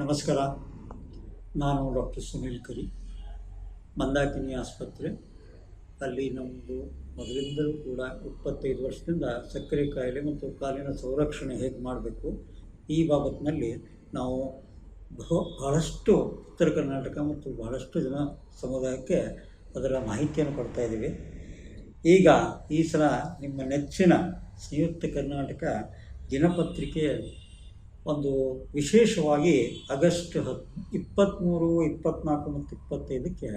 ನಮಸ್ಕಾರ. ನಾನು ಡಾಕ್ಟರ್ ಸುನೀಲ್ ಕರಿ, ಮಂದಾಕಿನಿ ಆಸ್ಪತ್ರೆ. ಅಲ್ಲಿ ನಮ್ಮದು ಮೊದಲಿಂದಲೂ ಕೂಡ ಇಪ್ಪತ್ತೈದು ವರ್ಷದಿಂದ ಸಕ್ಕರೆ ಕಾಯಿಲೆ ಮತ್ತು ಕಾಲಿನ ಸಂರಕ್ಷಣೆ ಹೇಗೆ ಮಾಡಬೇಕು, ಈ ಬಾಬತ್ನಲ್ಲಿ ನಾವು ಬಹು, ಬಹಳಷ್ಟು ಉತ್ತರ ಕರ್ನಾಟಕ ಮತ್ತು ಬಹಳಷ್ಟು ಜನ ಸಮುದಾಯಕ್ಕೆ ಅದರ ಮಾಹಿತಿಯನ್ನು ಕೊಡ್ತಾ ಇದ್ದೀವಿ. ಈಗ ಈ ಸಲ ನಿಮ್ಮ ನೆಚ್ಚಿನ ಸಂಯುಕ್ತ ಕರ್ನಾಟಕ ದಿನಪತ್ರಿಕೆಯ ಒಂದು ವಿಶೇಷವಾಗಿ ಆಗಸ್ಟ್ ಹತ್ ಇಪ್ಪತ್ತ್ಮೂರು ಇಪ್ಪತ್ತ್ನಾಲ್ಕು ಮತ್ತು ಇಪ್ಪತ್ತೈದಕ್ಕೆ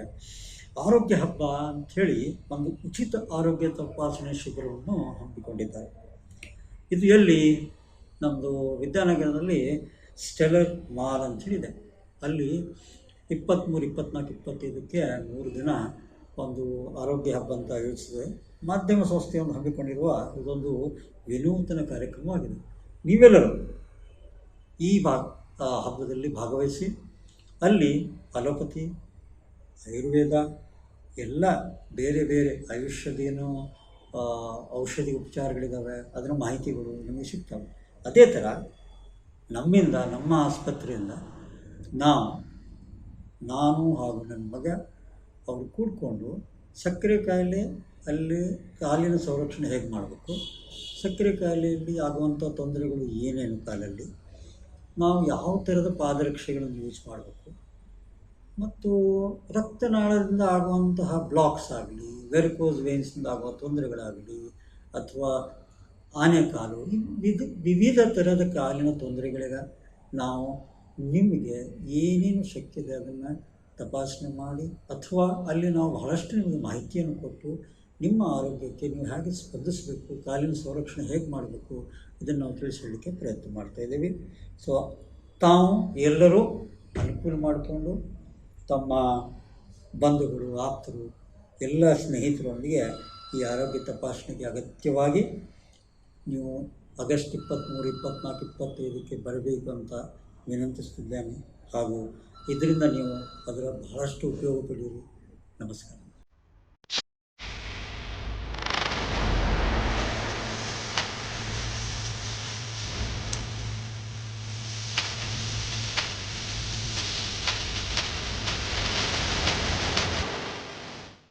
ಆರೋಗ್ಯ ಹಬ್ಬ ಅಂಥೇಳಿ ಒಂದು ಉಚಿತ ಆರೋಗ್ಯ ತಪಾಸಣೆ ಶಿಬಿರವನ್ನು ಹಮ್ಮಿಕೊಂಡಿದ್ದಾರೆ. ಇದು ಎಲ್ಲಿ? ನಮ್ಮದು ವಿದ್ಯಾನಗರದಲ್ಲಿ ಸ್ಟೆಲರ್ ಮಾಲ್ ಅಂಥೇಳಿದೆ ಅಲ್ಲಿ ಇಪ್ಪತ್ತ್ಮೂರು ಇಪ್ಪತ್ತ್ನಾಲ್ಕು ಇಪ್ಪತ್ತೈದಕ್ಕೆ ಮೂರು ದಿನ ಒಂದು ಆರೋಗ್ಯ ಹಬ್ಬ ಅಂತ ಯೋಚಿಸಿದೆ ಮಾಧ್ಯಮ ಸಂಸ್ಥೆಯನ್ನು ಹಮ್ಮಿಕೊಂಡಿರುವ ಇದೊಂದು ವಿನೂತನ ಕಾರ್ಯಕ್ರಮವಾಗಿದೆ. ನೀವೆಲ್ಲರೂ ಈ ಭಾಗ ಹಬ್ಬದಲ್ಲಿ ಭಾಗವಹಿಸಿ ಅಲ್ಲಿ ಅಲೋಪತಿ, ಆಯುರ್ವೇದ, ಎಲ್ಲ ಬೇರೆ ಬೇರೆ ಆಯುಷ್ಯದೇನು ಔಷಧಿ ಉಪಚಾರಗಳಿದ್ದಾವೆ ಅದರ ಮಾಹಿತಿಗಳು ನಿಮಗೆ ಸಿಗ್ತವೆ. ಅದೇ ಥರ ನಮ್ಮಿಂದ, ನಮ್ಮ ಆಸ್ಪತ್ರೆಯಿಂದ ನಾವು, ನಾನು ಹಾಗೂ ನನ್ನ ಮಗ ಅವರು ಕೂಡಿಕೊಂಡು ಸಕ್ಕರೆ ಕಾಯಿಲೆ ಅಲ್ಲಿ ಕಾಲಿನ ಸಂರಕ್ಷಣೆ ಹೇಗೆ ಮಾಡಬೇಕು? ಸಕ್ಕರೆ ಕಾಯಿಲೆಯಲ್ಲಿ ಆಗುವಂಥ ತೊಂದರೆಗಳು ಏನೇನು ಕಾಲಲ್ಲಿ? ನಾವು ಯಾವ ಥರದ ಪಾದರಕ್ಷೆಗಳನ್ನು ಯೂಸ್ ಮಾಡಬೇಕು? ಮತ್ತು ರಕ್ತನಾಳದಿಂದ ಆಗುವಂತಹ ಬ್ಲಾಕ್ಸ್ ಆಗಲಿ ವೆರಿಕೋಸ್ ವೇನ್ಸ್ನಿಂದ ಆಗುವ ತೊಂದರೆಗಳಾಗಲಿ, ಅಥವಾ ಆನೆಕಾಲು ವಿಧ, ವಿವಿಧ ಥರದ ಕಾಲಿನ ತೊಂದರೆಗಳಿಗೆ ನಾವು ನಿಮಗೆ ಏನೇನು ಶಕ್ತಿ ಇದೆ ಅದನ್ನು ತಪಾಸಣೆ ಮಾಡಿ, ಅಥವಾ ಅಲ್ಲಿ ನಾವು ಬಹಳಷ್ಟು ನಿಮಗೆ ಮಾಹಿತಿಯನ್ನು ಕೊಟ್ಟು ನಿಮ್ಮ ಆರೋಗ್ಯಕ್ಕೆ ನೀವು ಹೇಗೆ ಸ್ಪಂದಿಸಬೇಕು ಕಾಲಿನ ಸಂರಕ್ಷಣೆ ಹೇಗೆ ಮಾಡಬೇಕು, ಇದನ್ನು ನಾವು ತಿಳಿಸಲಿಕ್ಕೆ ಪ್ರಯತ್ನ ಮಾಡ್ತಾ ಇದ್ದೀವಿ. ಸೊ ತಾವು ಎಲ್ಲರೂ ಅನುಕೂಲ ಮಾಡಿಕೊಂಡು ತಮ್ಮ ಬಂಧುಗಳು, ಆಪ್ತರು, ಎಲ್ಲ ಸ್ನೇಹಿತರೊಂದಿಗೆ ಈ ಆರೋಗ್ಯ ತಪಾಸಣೆಗೆ ಅಗತ್ಯವಾಗಿ ನೀವು ಆಗಸ್ಟ್ ಇಪ್ಪತ್ತ್ಮೂರು ಇಪ್ಪತ್ತ್ನಾಲ್ಕು ಇಪ್ಪತ್ತೈದಕ್ಕೆ ಬರಬೇಕು ಅಂತ ವಿನಂತಿಸ್ತಿದ್ದೇನೆ ಹಾಗೂ ಇದರಿಂದ ನೀವು ಅದರ ಬಹಳಷ್ಟು ಉಪಯೋಗ ಪಡೆಯಿರಿ ನಮಸ್ಕಾರ.